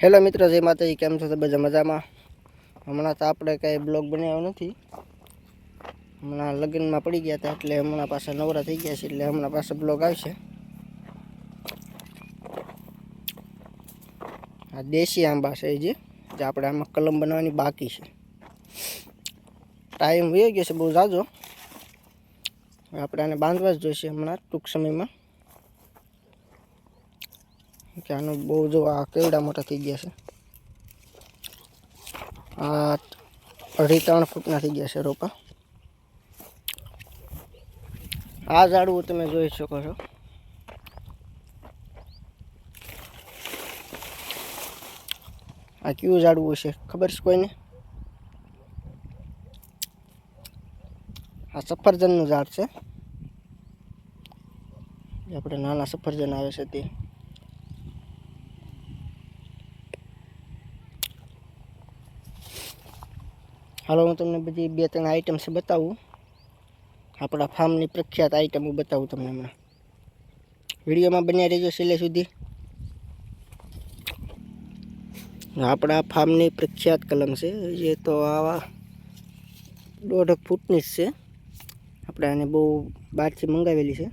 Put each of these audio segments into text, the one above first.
Hello મિત્રો, જય માતાજી, કેમ છો બધા મજામાં? હમણાં તો આપણે કાંઈ બ્લોગ બનાવ્યો નથી. હમણાં લગ્નમાં પડી ગયા હતા, એટલે હમણાં પાછા નવરા થઈ ગયા છે, એટલે હમણાં પાછા બ્લોગ આવશે. આ દેશી આંબા છે જે જે આપણે આમાં કલમ બનાવવાની બાકી છે. ટાઈમ વહી ગયો છે, બહુ ઝાઝો. આપણે આને બાંધવા જ જોઈશે હમણાં ટૂંક સમયમાં. કે આનું બહુ જો આ કેવડા મોટા થઈ ગયા છે. આ અઢી ત્રણ ફૂટના થઈ ગયા છે રોપા. આ ઝાડવું તમે જોઈ શકો છો. આ કયું ઝાડવું છે ખબર છે કોઈને? આ સફરજનનું ઝાડ છે. આપણે નાના સફરજન આવે છે તે. હાલો, હું તમને બધી બે ત્રણ આઈટમ્સ બતાવું. આપણા ફાર્મની પ્રખ્યાત આઈટમો બતાવું તમને હમણાં. વિડીયોમાં બન્યા રહેજો છેલ્લે સુધી. આપણા ફાર્મની પ્રખ્યાત કલમ છે. જે તો આવા દોઢ ફૂટની જ છે. આપણે આને બહુ બહારથી મંગાવેલી છે.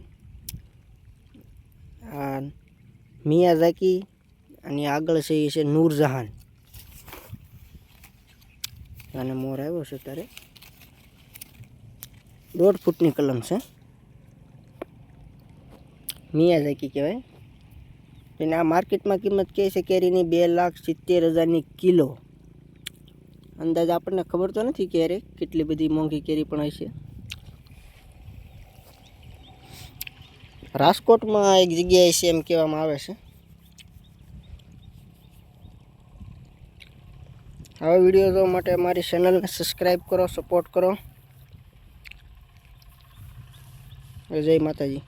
આ મિયાઝાકી અને આગળ છે એ છે નૂરજહાન. અને મોર આવ્યો છે ત્યારે. દોઢ ફૂટની કલમ છે. મિયાઝાકી કહેવાય. એને આ માર્કેટમાં કિંમત કહે છે કેરીની બે લાખ સિત્તેર હજારની કિલો. અંદાજ આપણને ખબર તો નથી ક્યારે કેટલી બધી મોંઘી કેરી પણ હશે રાજકોટમાં એક જગ્યાએ છે એમ કહેવામાં આવે છે. આવા વીડિયો જોવા માટે મારી ચેનલને સબસ્ક્રાઈબ કરો સપોર્ટ કરો. જય માતાજી.